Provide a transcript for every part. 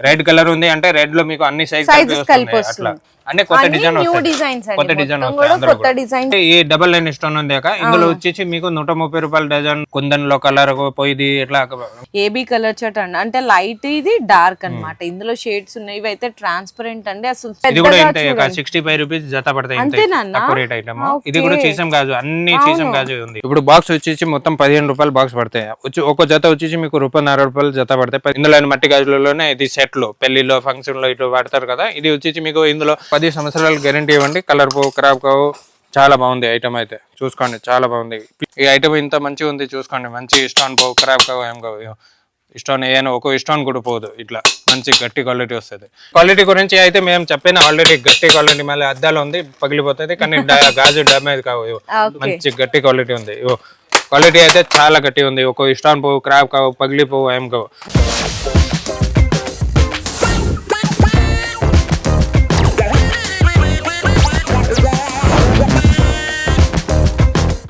Red colour ఉంది అంటే రెడ్లో మీకు అన్ని సైజ్ అట్లా. అంటే కొత్త డిజైన్. కొత్త డిజైన్ వస్తాయి ఈ డబల్ లైన్ స్టోన్ ఉంది అక్క. ఇందులో వచ్చేసి మీకు నూట ముప్పై రూపాయల డజన్ కుందన్లో కలర్ పోయిది ఇట్లా ఏబీ కలర్ చార్ట్ అండి. అంటే లైట్ ఇది డార్క్ అన్నమాట. ఇందులో షేడ్స్ ఉన్నాయి. ఇవైతే ట్రాన్స్పరెంట్ అండి. అసలు ఇది కూడా ఇంతే. సిక్స్టీ ఫైవ్ రూపీస్ జత పడతాయి? తక్కువ రేట్ ఐటమ్. ఇది కూడా చీసం గాజు. అన్ని చీసం గాజు ఉంది. ఇప్పుడు బాక్స్ వచ్చేసి మొత్తం పదిహేను రూపాయలు బాక్స్ పడతాయి. వచ్చి ఒక జత వచ్చేసి మీకు రూపాయన్నర రూపాయలు జత పడతాయి. ఇందులో మట్టి గాజులలోనే ఇది సెట్లో పెళ్ళిలో ఫంక్షన్లో ఇటు వాడతారు కదా ఇది వచ్చేసి మీకు ఇందులో పది సంవత్సరాలు గ్యారంటీ ఇవ్వండి. కలర్ పో ఖరాబ్ కావు చాలా బాగుంది ఐటమ్ అయితే. చూసుకోండి చాలా బాగుంది. ఈ ఐటమ్ ఇంత మంచిగా ఉంది చూసుకోండి. మంచి ఇష్టం పోవు ఖరాబ్ కావు ఏం కావు ఇష్టం ఏమైనా ఒక ఇష్టం కూడా పోదు ఇట్లా. మంచి గట్టి క్వాలిటీ వస్తుంది. క్వాలిటీ గురించి అయితే మేము చెప్పిన ఆల్రెడీ గట్టి క్వాలిటీ మళ్ళీ అద్దాలు ఉంది పగిలిపోతుంది కానీ గాజు డ్యామేజ్ కావు. మంచి గట్టి క్వాలిటీ ఉంది క్వాలిటీ అయితే చాలా గట్టి ఉంది. ఒక ఇష్టం పోవు క్రాప్ కావు పగిలిపోవు ఏం కావు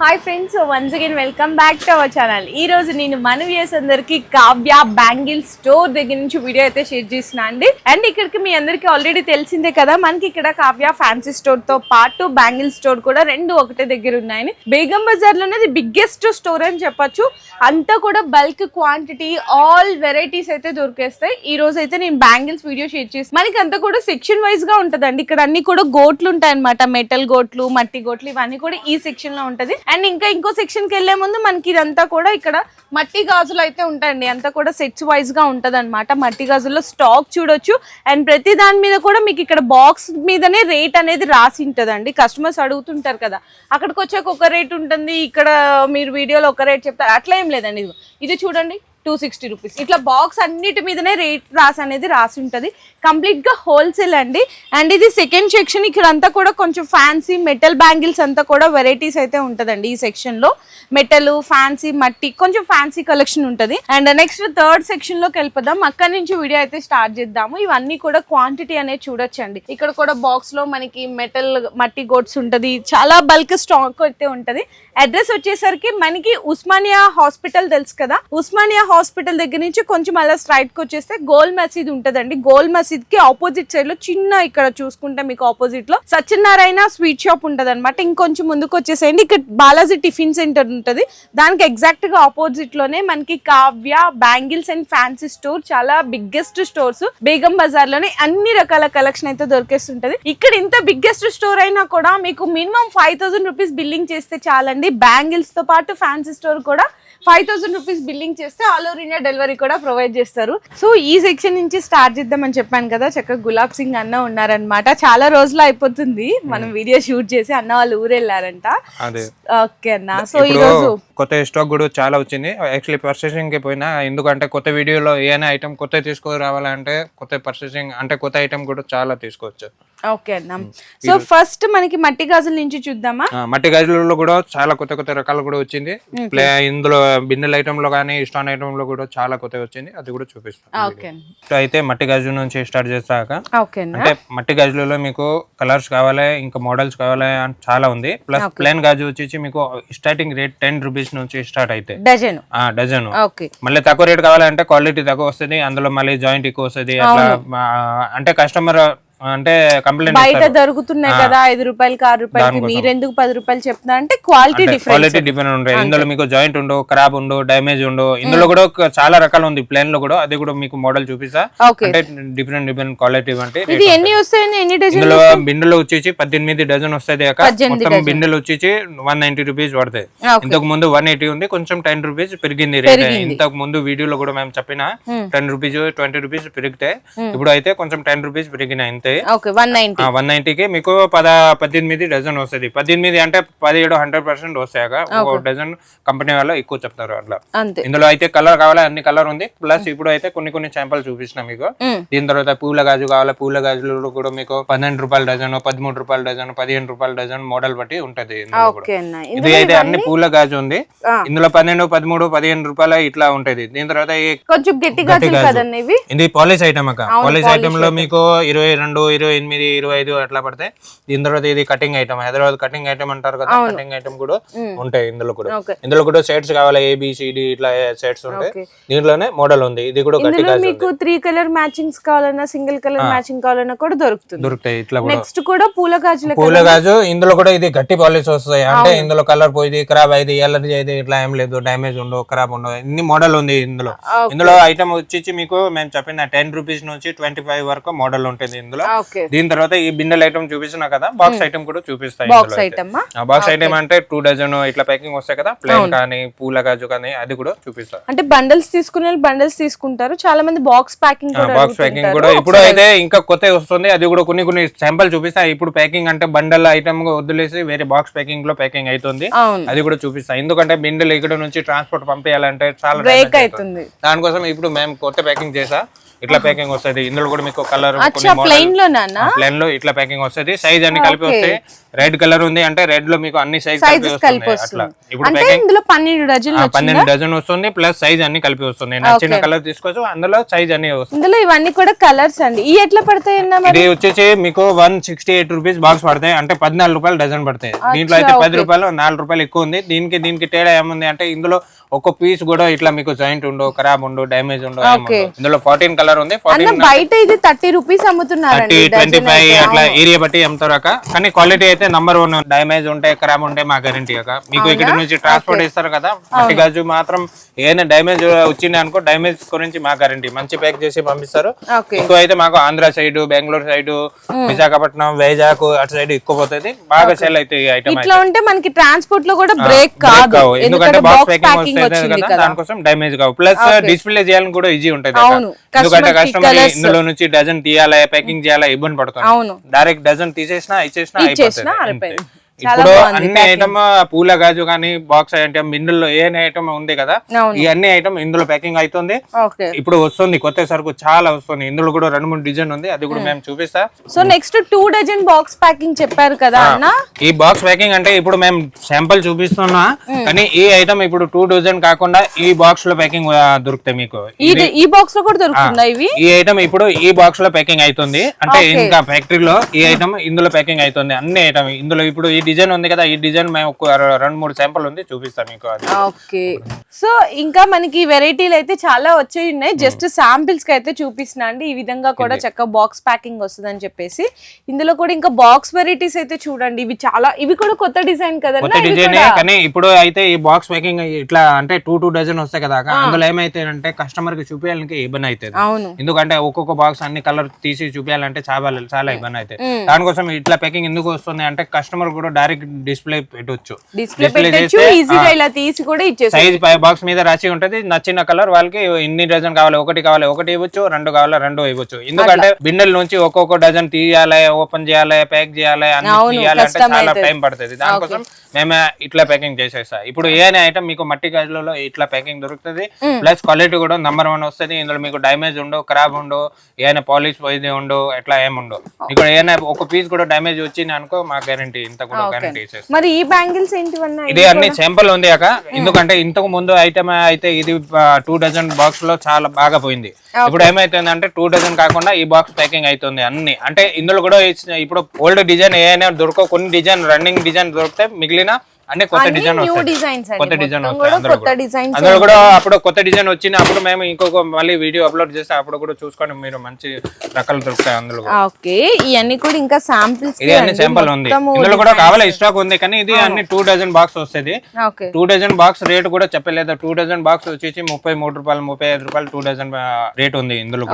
hi friends once again welcome back to our channel ఈ రోజు నేను మన వ్యూస్ అందరికి కావ్య బ్యాంగిల్ స్టోర్ దగ్గర నుంచి వీడియో అయితే షేర్ చేసిన అండి. అండ్ ఇక్కడికి మీ అందరికి ఆల్రెడీ తెలిసిందే కదా మనకి ఇక్కడ కావ్య ఫ్యాన్సీ స్టోర్తో పాటు బ్యాంగిల్ స్టోర్ కూడా రెండు ఒకటే దగ్గర ఉన్నాయని. బేగం బజార్లోనే బిగ్గెస్ట్ స్టోర్ అని చెప్పొచ్చు. అంతా కూడా బల్క్ క్వాంటిటీ ఆల్ వెరైటీస్ అయితే దొరికేస్తాయి. ఈ రోజు అయితే నేను బ్యాంగిల్స్ వీడియో షేర్ చేసి మనకి అంతా కూడా సెక్షన్ వైజ్గా ఉంటదండి. ఇక్కడ అన్ని కూడా గోట్లు ఉంటాయి అనమాట మెటల్ గోట్లు మట్టి గోట్లు ఇవన్నీ కూడా ఈ సెక్షన్లో ఉంటది. అండ్ ఇంకా ఇంకో సెక్షన్కి వెళ్ళే వెళ్ళే ముందు మనకి ఇదంతా కూడా ఇక్కడ మట్టి గాజులు అయితే ఉంటాయండి. అంతా కూడా సెట్స్ వైజ్గా ఉంటది మట్టి గాజుల్లో స్టాక్ చూడొచ్చు. అండ్ ప్రతి దాని మీద కూడా మీకు ఇక్కడ బాక్స్ మీదనే రేట్ అనేది రాసి ఉంటదండి. కస్టమర్స్ అడుగుతుంటారు కదా. అక్కడికి వచ్చాక ఒక రేట్ ఉంటుంది. ఇక్కడ మీరు వీడియోలో ఒక రేట్ చెప్తారు. అట్లా ఏం లేదండి. ఇది చూడండి. టూ సిక్స్టీ రూపీస్ ఇట్లా బాక్స్ అన్నిటి మీదనే రేట్ రాసి అనేది రాసి ఉంటుంది. కంప్లీట్గా హోల్సేల్ అండి. అండ్ ఇది సెకండ్ సెక్షన్ ఇక్కడ అంతా కూడా కొంచెం ఫ్యాన్సీ మెటల్ బ్యాంగిల్స్ అంతా కూడా వెరైటీస్ అయితే ఉంటదండి ఈ సెక్షన్లో. మెటల్ ఫ్యాన్సీ మట్టి కొంచెం ఫ్యాన్సీ కలెక్షన్ ఉంటది. అండ్ నెక్స్ట్ థర్డ్ సెక్షన్లోకి వెళ్ళిపోదాం. అక్కడ నుంచి వీడియో అయితే స్టార్ట్ చేద్దాము. ఇవన్నీ కూడా క్వాంటిటీ అనేది చూడొచ్చండి. ఇక్కడ కూడా బాక్స్లో మనకి మెటల్ మట్టి గోడ్స్ ఉంటది. చాలా బల్క్ స్టాక్ అయితే ఉంటది. అడ్రస్ వచ్చేసరికి మనకి ఉస్మానియా హాస్పిటల్ తెలుసు కదా? ఉస్మానియా హాస్పిటల్ దగ్గర నుంచి కొంచెం అలా స్ట్రైట్కి వచ్చేస్తే గోల్ మసీద్ ఉంటుందండి. గోల్ మసీద్కి ఆపోజిట్ సైడ్లో చిన్న ఇక్కడ చూసుకుంటే మీకు ఆపోజిట్లో సత్యనారాయణ స్వీట్ షాప్ ఉంటుంది అనమాట ఇంకొంచెం ముందుకు వచ్చేసేయండి. ఇక్కడ బాలాజీ టిఫిన్ సెంటర్ ఉంటది. దానికి ఎగ్జాక్ట్గా ఆపోజిట్లోనే మనకి Kavya bangles and fancy store చాలా బిగ్గెస్ట్ స్టోర్స్ బేగం బజార్లోనే అన్ని రకాల కలెక్షన్ అయితే దొరికేస్తుంటది. ఇక్కడ ఇంత బిగ్గెస్ట్ స్టోర్ అయినా కూడా మీకు minimum five thousand rupees billing చేస్తే చాలండి. బ్యాంగిల్స్తో పాటు ఫ్యాన్సీ స్టోర్ కూడా ఫైవ్ థౌసండ్ రూపీస్ బిల్లింగ్ చేస్తే ఆల్ ఓవర్ ఇండియా డెలివరీ కూడా ప్రొవైడ్ చేస్తారు. సో ఈ సెక్షన్ నుంచి స్టార్ట్ చేద్దామని చెప్పాను కదా చక్కగా గులాబ్ సింగ్ అన్న ఉన్నారనమాట చాలా రోజులు అయిపోతుంది. మనం వీడియో షూట్ చేసి అన్న వాళ్ళు ఊరెళ్ళారంట. ఓకే అన్న. సో ఈ రోజు కొత్త స్టాక్ కూడా చాలా వచ్చింది. యాక్చువల్లీ పర్చేసింగ్కి పోయినా ఎందుకంటే కొత్త వీడియోలో ఏమైనా ఐటమ్ కొత్త తీసుకురావాలంటే కొత్త పర్చేసింగ్ అంటే కొత్త ఐటమ్ కూడా చాలా తీసుకోవచ్చు. ఓకే అన్న. సో ఫస్ట్ మనకి మట్టి గాజుల నుంచి చూద్దామా? మట్టి గాజులలో కూడా చాలా కొత్త కొత్త రకాలు కూడా వచ్చింది. ప్లే ఇందులో బిన్నెల ఐటమ్లో కానీ స్టాన్ ఐటమ్లో కూడా చాలా కొత్త వచ్చింది. అది కూడా ఇప్పుడు అయితే మట్టి గాజు నుంచి స్టార్ట్ చేస్తాక అంటే మట్టి గాజులలో మీకు కలర్స్ కావాలి ఇంకా మోడల్స్ కావాలి అని చాలా ఉంది. ప్లస్ ప్లేన్ గాజు వచ్చేసి మీకు స్టార్టింగ్ రేట్ టెన్ రూపీస్ నుంచి స్టార్ట్ అయితే. డజన్. డజన్. ఓకే. మళ్ళీ తక్కువ రేట్ కావాలంటే క్వాలిటీ తక్కువ వస్తుంది అందులో మళ్ళీ జాయింట్ ఎక్కువ వస్తుంది అట్లా అంటే కస్టమర్ అంటే కంప్లైంట్ బయట దొరుకుతున్నాయి కదా ఐదు రూపాయలకి ఆరు రూపాయలకి మీరు ఎందుకు పది రూపాయలు చెప్తున్నా అంటే క్వాలిటీ క్వాలిటీ డిపెండ్ ఉంటాయి. ఇందులో మీకు జాయింట్ ఉండవు ఖరాబ్ ఉండు డ్యామేజ్ ఉండు ఇందులో కూడా చాలా రకాలు ఉంది. ప్లేన్లో కూడా అది కూడా మీకు మోడల్ చూపిస్తా. అంటే డిఫరెంట్ డిఫరెంట్ క్వాలిటీ అంటే ఇది ఎన్ని వస్తాయండి? ఎన్ని డజన్ ఇందులో బిండెలు వచ్చేసి పద్దెనిమిది డజన్ వస్తాయి మొత్తం బిండెలు వచ్చేసి వన్ నైన్టీ రూపీస్ పడతాయి. ఇంతకు ముందు వన్ ఎయిటీ ఉంది కొంచెం టెన్ రూపీస్ పెరిగింది రేట్ ఇంతకు ముందు వీడియోలో కూడా మేము చెప్పిన టెన్ రూపీస్ ట్వంటీ రూపీస్ పెరిగితే ఇప్పుడు అయితే కొంచెం టెన్ రూపీస్ పెరిగినాయి. ఓకే వన్ నైన్టీ వన్ నైన్టీకి మీకు పద పద్దెనిమిది డజన్ వస్తుంది. పద్దెనిమిది అంటే పదిహేడు హండ్రెడ్ పర్సెంట్ వస్తాయి ఒక డజన్ కంపెనీ వాళ్ళు ఎక్కువ చెప్తారు అట్లా. ఇందులో అయితే కలర్ కావాలి? అన్ని కలర్ ఉంది. ప్లస్ ఇప్పుడు అయితే కొన్ని కొన్ని శాంపుల్ చూపించిన మీకు. దీని తర్వాత పూల గాజు కావాలి? పూల గాజులు కూడా మీకు పన్నెండు రూపాయల డజన్ పదమూడు రూపాయల డజన్ పదిహేను రూపాయల డజన్ మోడల్ బట్టి ఉంటది ఇది అయితే అన్ని పూల గాజు ఉంది. ఇందులో పన్నెండు పదమూడు పదిహేను రూపాయల ఇట్లా ఉంటది. దీని తర్వాత కొంచెం గట్టి ఇవి? ఇది పాలిష్ ఐటమ్ అక్క. Polish item. లో మీకు ఇరవై రెండు రెండు ఇరవై ఎనిమిది ఇరవై ఐదు అట్లా పడతాయి దీని తర్వాత ఇది cutting item Hyderabad cutting item అంటారు కదా కటింగ్ ఐటమ్ కూడా ఉంటాయి ఇందులో కూడా. ఇందులో కూడా సెట్స్ కావాలి ఏబిసిడి ఇట్లా సెట్స్ ఉంటాయి దీంట్లోనే మోడల్ ఉంది. ఇది కూడా ఇందులో మీకు త్రీ కలర్ మ్యాచింగ్స్ కావాలన్నా సింగిల్ కలర్ మ్యాచింగ్ కావాలన్నా కూడా దొరుకుతుంది. దొరుకుతాయి ఇట్లా నెక్స్ట్ కూడా పూల గాజుల పూల గాజు ఇందులో కూడా ఇది గట్టి పాలిష్ వస్తాయి అంటే ఇందులో కలర్ పోయింది ఖరాబ్ అయింది ఎలర్జీ అయింది ఇట్లా ఏం లేదు డ్యామేజ్ ఉండవు ఖరాబ్ ఉండవు. ఇన్ని మోడల్ ఉంది ఇందులో. ఇందులో ఐటమ్ వచ్చి మీకు మేము చెప్పిన టెన్ రూపీస్ నుంచి ట్వంటీ ఫైవ్ వరకు మోడల్ ఉంటుంది ఇందులో. ఓకే. దీని తర్వాత ఈ బిండెల్ ఐటమ్ చూపిస్తున్నా కదా బాక్స్ ఐటమ్ కూడా చూపిస్తాయి బాక్స్ ఐటమ్ బాక్స్ ఐటమ్ అంటే టూ డజన్ ఇట్లా ప్యాకింగ్ వస్తాయి కదా ప్లేన్ కానీ పూల గాజు కానీ అది కూడా చూపిస్తా. అంటే బండల్స్ తీసుకునే బండల్స్ తీసుకుంటారు. చాలా మంది బాక్స్ ప్యాకింగ్ బాక్స్ ప్యాకింగ్ కూడా ఇప్పుడు అయితే ఇంకా కొత్త వస్తుంది. అది కూడా కొన్ని కొన్ని శాంపుల్ చూపిస్తా. ఇప్పుడు ప్యాకింగ్ అంటే బండల్ ఐటమ్ వదిలేసి వేరే బాక్స్ ప్యాకింగ్లో ప్యాకింగ్ అవుతుంది అది కూడా చూపిస్తా. ఎందుకంటే బిండెలు ఇక్కడ నుంచి ట్రాన్స్పోర్ట్ పంపించాలంటే చాలా దానికోసం ఇప్పుడు మేము కొత్త ప్యాకింగ్ చేసా. ఇట్లా ప్యాకింగ్ వస్తుంది. ఇందులో కూడా మీకు కలర్ ప్లెయిన్లో ప్లేన్లో ఇట్లా ప్యాకింగ్ వస్తుంది. సైజ్ అన్ని కలిపి వస్తాయి రెడ్ కలర్ ఉంది అంటే రెడ్లో మీకు అన్ని సైజ్ కలిపి అట్లా. ఇప్పుడు ఇందులో పన్నెండు డజన్ వస్తుంది ప్లస్ సైజ్ అన్ని కలిపి వస్తుంది నచ్చిన కలర్ తీసుకోవచ్చు అందులో సైజ్ అన్ని వస్తుంది. ఇందులో ఇవన్నీ కూడా కలర్స్ అండి. ఈ ఎట్లా పడతాయి ఇది వచ్చేసి మీకు one sixty eight rupees box పడతాయి. అంటే పద్నాలుగు రూపాయలు డజన్ పడతాయి. దీంట్లో అయితే పది రూపాయలు నాలుగు రూపాయలు ఎక్కువ ఉంది. దీనికి దీనికి తేడా ఏముంది అంటే ఇందులో ఒక పీస్ కూడా ఇట్లా మీకు జాయింట్ ఉండవు ఖరాబ్ ఉండవు డ్యామేజ్ ఉండవు. ఇందులో ఫోర్టీన్ కలర్ ఉంది అన్న ఫోర్టీన్ బయట ఇది థర్టీ రూపీస్ అమ్ముతున్నారండి థర్టీ ట్వంటీ ఫైవ్ అట్లా ఏరియా బట్టి అమ్ముతారు అక్క కానీ క్వాలిటీ అయితే నంబర్ వన్ డ్యామేజ్ ఉంటాయి ఖరాబ్ ఉంటాయి మా గ్యారంటీ అక్క. మీకు ఇక్కడ నుంచి ట్రాన్స్పోర్ట్ ఇస్తారు కదా మట్టి గాజు మాత్రం ఏదైనా డ్యామేజ్ వచ్చింది అనుకో డ్యామేజ్ గురించి మా గ్యారంటీ మంచి ప్యాక్ చేసి పంపిస్తారు. ఎక్కువ అయితే మాకు ఆంధ్ర సైడ్ బెంగళూరు సైడ్ విశాఖపట్నం వైజాగ్ అటు సైడ్ ఎక్కువ పోతుంది బాగా సెల్ అయితే ఈ ఐటమ్ ఇట్లా ఉంటే మనకి ట్రాన్స్పోర్ట్లో కూడా బ్రేక్ కాదు. ఎందుకంటే బాక్స్ ప్యాకింగ్ వస్తుంది కదా దానికోసం డ్యామేజ్ కావు. ప్లస్ డిస్ప్లే చేయాలని కూడా ఈజీ ఉంటది కి కస్టమర్ ఇందులో నుంచి డజన్ తీయాలి ప్యాకింగ్ చేయాలి ఇబ్బంది పడుతుంది అవును. డైరెక్ట్ డజన్ తీసేసినా ఇచ్చేసినా అయిపోతుంది ఇప్పుడు అన్ని ఐటమ్ పూల గాజు కానీ బాక్స్ ఐటమ్ ఇందులో ఏ ఐటమ్ ఉంది కదా ఈ అన్ని ఐటమ్ ఇందులో ప్యాకింగ్ అవుతుంది ఇప్పుడు వస్తుంది కొత్త సరుకు చాలా వస్తుంది. ఇందులో కూడా రెండు మూడు డిజైన్ ఉంది. అది కూడా మేము చూపిస్తా. So next two dozen box packing చెప్పారు కదా అన్న? ఈ బాక్స్ ప్యాకింగ్ అంటే ఇప్పుడు మేము శాంపుల్ చూపిస్తున్నా. కానీ ఈ ఐటమ్ ఇప్పుడు టూ డజన్ కాకుండా ఈ బాక్స్లో ప్యాకింగ్ దొరుకుతాయి మీకు. ఇది ఈ బాక్స్లో కూడా దొరుకుతుందా ఇవి? ఈ ఐటమ్ ఇప్పుడు ఈ బాక్స్లో ప్యాకింగ్ అవుతుంది. అంటే ఇంకా ఫ్యాక్టరీలో ఈ ఐటమ్ ఇందులో ప్యాకింగ్ అవుతుంది. అన్ని ఐటమ్ ఇందులో ఇప్పుడు ఈ డిజైన్ ఉంది కదా ఈ డిజైన్ మేము ఒక రెండు మూడు శాంపుల్ ఉంది చూపిస్తాం మీకు అది. ఓకే. సో ఇంకా మనకి వెరైటీలు అయితే చాలా వచ్చాయి ఉన్నాయి. జస్ట్ శాంపిల్స్కి అయితే చూపిస్తున్నా అండి. ఈ విధంగా కూడా చక్కగా బాక్స్ ప్యాకింగ్ వస్తుంది అని చెప్పేసి. ఇందులో కూడా ఇంకా బాక్స్ వెరైటీస్ అయితే చూడండి. ఇవి చాలా ఇవి కూడా కొత్త డిజైన్ కొత్త కదన్నా ఇవి డిజైన్ కానీ ఇప్పుడు అయితే ఈ బాక్స్ ప్యాకింగ్ ఇట్లా అంటే టూ టూ డజన్ వస్తాయి కదా. అందులో ఏమైతే అంటే కస్టమర్కి చూపించాలంటే ఇబ్బంది అవుతుంది. అవును. ఎందుకంటే ఒక్కొక్క బాక్స్ అన్ని కలర్ తీసి చూపించాలంటే చాలా చాలా ఇబ్బంది అవుతుంది దానికోసం ఇట్లా ప్యాకింగ్ ఎందుకు వస్తుంది అంటే కస్టమర్ కూడా డైరెక్ట్ డిస్ప్లే పెట్టొచ్చు. డిస్ప్లే Display పెట్టచ్చు చేస్తే, ఈజీగా ఇలా తీసి కూడా ఇచ్చేసి సైజ్ బాక్స్ మీద రాసి ఉంటది నచ్చిన కలర్ వాళ్ళకి ఇన్ని డజన్ కావాలి ఒకటి కావాలి ఒకటి ఇవ్వచ్చు రెండు కావాలి రెండు ఇవ్వచ్చు. ఎందుకంటే బిండెల నుంచి ఒక్కొక్క డజన్ తీయాలి ఓపెన్ చేయాలి ప్యాక్ చేయాలి అన్ని చాలా. టైం పడుతుంది. దానికోసం మేమే ఇట్లా ప్యాకింగ్ చేసేస్తా. ఇప్పుడు ఏ ఐటమ్ మీకు మట్టి గాజులలో ఇట్లా ప్యాకింగ్ దొరుకుతుంది ప్లస్ క్వాలిటీ కూడా నంబర్ వన్ వస్తుంది. ఇందులో మీకు డ్యామేజ్ ఉండవు ఖరాబ్ ఉండవు ఏమైనా పాలిష్ పోయింది ఉండవు ఎట్లా ఏముండవు మీకు ఏమైనా ఒక పీస్ కూడా డ్యామేజ్ వచ్చింది అనుకో మా గ్యారంటీ ఇంత కూడా మరి ఈ బ్యాంగిల్స్ ఏంటివన్నా? ఇది అన్ని శాంపుల్ ఉంది అక్క. ఎందుకంటే ఇంతకు ముందు ఐటమ్ అయితే ఇది టూ డజన్ బాక్స్లో చాలా బాగా పోయింది. ఇప్పుడు ఏమైతుంది అంటే టూ డజన్ కాకుండా ఈ బాక్స్ ప్యాకింగ్ అవుతుంది అన్ని. అంటే ఇందులో కూడా ఇప్పుడు ఓల్డ్ డిజైన్ ఏమైనా దొరకవు. కొన్ని డిజైన్ రన్నింగ్ డిజైన్ దొరికితే మిగిలిన అన్ని కొత్త డిజైన్ కొత్త డిజైన్ అందులో కూడా. అప్పుడు కొత్త డిజైన్ వచ్చిన అప్పుడు మేము ఇంకొక మళ్ళీ వీడియో అప్లోడ్ చేస్తే అప్పుడు కూడా చూసుకొని మీరు మంచి రకాలు దొరుకుతాయి అందులో. ఓకే ఇవన్నీ కూడా ఇంకా శాంపిల్స్ ఇది అన్ని శాంపుల్ ఉంది. ఇందులో కూడా కావాలి స్టాక్ ఉంది కానీ ఇది అన్ని టూ డజన్ బాక్స్ వస్తుంది. టూ డజన్ బాక్స్ రేట్ కూడా చెప్పలేదు. టూ డజన్ బాక్స్ వచ్చేసి ముప్పై మూడు రూపాయలు ముప్పై ఐదు రూపాయలు టూ డజన్ రేట్ ఉంది ఇందులో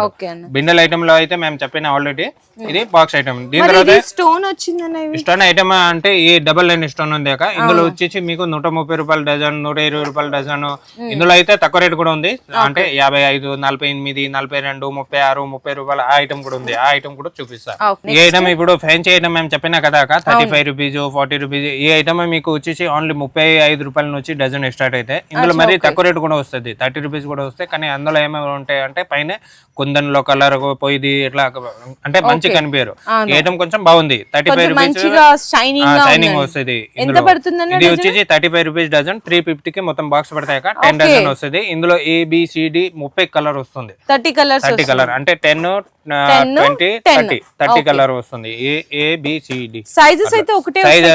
బిండెల్ ఐటమ్లో అయితే మేము చెప్పిన ఆల్రెడీ ఇది బాక్స్ ఐటమ్ దీని తర్వాత స్టోన్ వచ్చిందన్న ఇవి స్టోన్ ఐటమ్ అంటే ఈ డబల్ లైన్ స్టోన్ ఉంది అక్క. ఇందులో వచ్చేసి మీకు నూట ముప్పై రూపాయల డజన్ నూట ఇరవై రూపాయల డజన్. ఇందులో అయితే తక్కువ రేట్ కూడా ఉంది. అంటే యాభై ఐదు నలభై ఎనిమిది నలభై రెండు ముప్పై ఆరు ముప్పై రూపాయల ఆ ఐటమ్ కూడా ఉంది. ఆ ఐటమ్ కూడా చూపిస్తా. ఈ ఐటమ్ ఇప్పుడు ఫ్యాన్సీ ఐటమ్ మేము చెప్పినా కదా thirty five rupees forty rupees ఈ ఐటమ్ మీకు వచ్చేసి ఓన్లీ ముప్పై ఐదు రూపాయల నుంచి డజన్ స్టార్ట్ అయితే. ఇందులో మరి తక్కువ రేట్ కూడా వస్తుంది. థర్టీ రూపీస్ కూడా వస్తాయి. కానీ అందులో ఏమేమి ఉంటాయి అంటే పైన కుందన్లో కలర్ పోయిది ఇట్లా అంటే మంచి కనిపించారు ఈ ఐటమ్ కొంచెం బాగుంది. Thirty five rupees shining. వస్తుంది ఎంత ఉన్న ఇది వచ్చేసి thirty five rupees dozen three fifty కి మొత్తం బాక్స్ పడతాయి టెన్. డజన్ వస్తుంది. ఇందులో ఏబిసిడి ముప్పై కలర్ వస్తుంది. థర్టీ కలర్స్ థర్టీ కలర్ అంటే ten 10, twenty 10. Thirty thirty. Colour వస్తుంది. ఏ ఏబిసిడి సైజెస్ అయితే ఒకటే సైజ్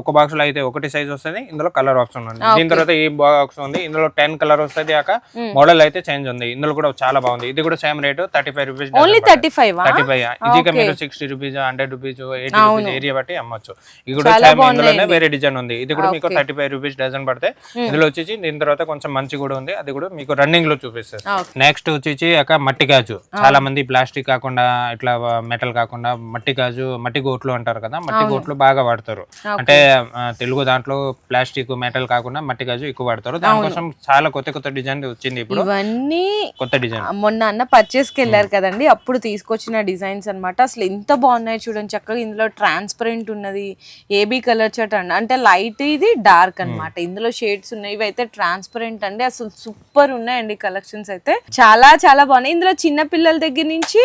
ఒక బాక్స్లో అయితే ఒకటి సైజ్ వస్తుంది. ఇందులో కలర్ ఆప్షన్ ఉంది. దీని తర్వాత ఈ బాక్స్ ఉంది. ఇందులో టెన్ కలర్ వస్తుంది కాక Hmm. మోడల్ అయితే చేంజ్ ఉంది. ఇందులో కూడా చాలా బాగుంది. ఇది కూడా same rate thirty five rupees only thirty five thirty five Okay. మీరు sixty rupees hundred rupees eighty. Rupees area బట్టి అమ్మొచ్చు. ఇది కూడా సేమ్ ఇందులోనే. వేరే డిజైన్ ఉంది. ఇది కూడా మీకు. థర్టీ ఫైవ్ రూపీస్ డజన్ పడతాయి ఇందులో వచ్చేసి దీని తర్వాత కొంచెం మంచి కూడా ఉంది. అది కూడా మీకు రన్నింగ్లో చూపిస్తారు. నెక్స్ట్ వచ్చేసి ఒక మట్టి గాజు. చాలా మంది ప్లాస్టిక్ కాకుండా ఇట్లా మెటల్ కాకుండా మట్టి గాజు మట్టి గోట్లు అంటారు కదా మట్టి గోట్లు బాగా వాడతారు. అంటే ఆ, తెలుగు దాంట్లో ప్లాస్టిక్ మెటల్ కాకుండా మట్టి గాజు ఎక్కువ వాడతారు. దానికోసం చాలా కొత్త కొత్త డిజైన్ వచ్చింది ఇప్పుడు. ఇవన్నీ కొత్త డిజైన్ మొన్న అన్న పర్చేస్కి వెళ్ళారు కదండి. అప్పుడు తీసుకొచ్చిన డిజైన్స్ అన్నమాట. అసలు ఎంత బాగున్నాయి చూడండి. చక్కగా ఇందులో ట్రాన్స్పరెంట్ ఉన్నది. ఏబీ కలర్ చట్ అంటే లైట్ ఇది డార్క్ అన్నమాట. ఇందులో షేడ్స్ ఉన్నాయి ఇవైతే ట్రాన్స్పరెంట్ అండి. అసలు సూపర్ ఉన్నాయండి కలెక్షన్స్ అయితే. చాలా చాలా బాగున్నాయి. ఇందులో చిన్న పిల్లల దగ్గర నుంచి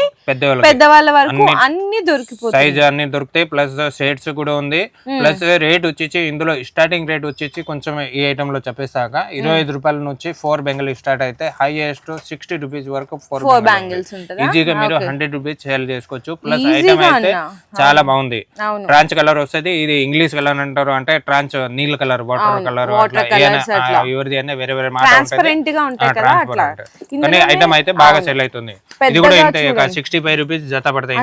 పెద్దవాళ్ళ వరకు అన్ని దొరికిపోతాయి సైజ్ అన్ని దొరుకుతాయి. ప్లస్ షేడ్స్ కూడా ఉంది. ప్లస్ రేట్ వచ్చేసి ఇందులో స్టార్టింగ్ రేట్ వచ్చేసి కొంచెం ఈ ఐటమ్లో చెప్పేసాక ఇరవై ఐదు రూపాయల నుంచి ఫోర్ బెంగల్ స్టార్ట్ అయితే హైయెస్ట్ సిక్స్టీ రూపీస్ వరకు ఫోర్ బ్యాంగిల్స్ ఈజీగా మీరు హండ్రెడ్ రూపీస్ సేల్ చేసుకోవచ్చు. ప్లస్ ఐటమ్ అయితే. చాలా బాగుంది. ట్రాంచ్ కలర్ వస్తుంది. ఇది ఇంగ్లీష్ కలర్ అంటారు. అంటే ట్రాంచ్ నీళ్ళ కలర్ వాటర్ కలర్. ఎవరిది అనే వేరే వేరే ట్రాన్స్పరెంట్గా ఉంటాయి కదా అట్లా. కానీ ఐటమ్ అయితే బాగా సెల్ అవుతుంది. ఇది కూడా ఇంతే సిక్స్టీ ఫైవ్ రూపీస్ జత పడతాయి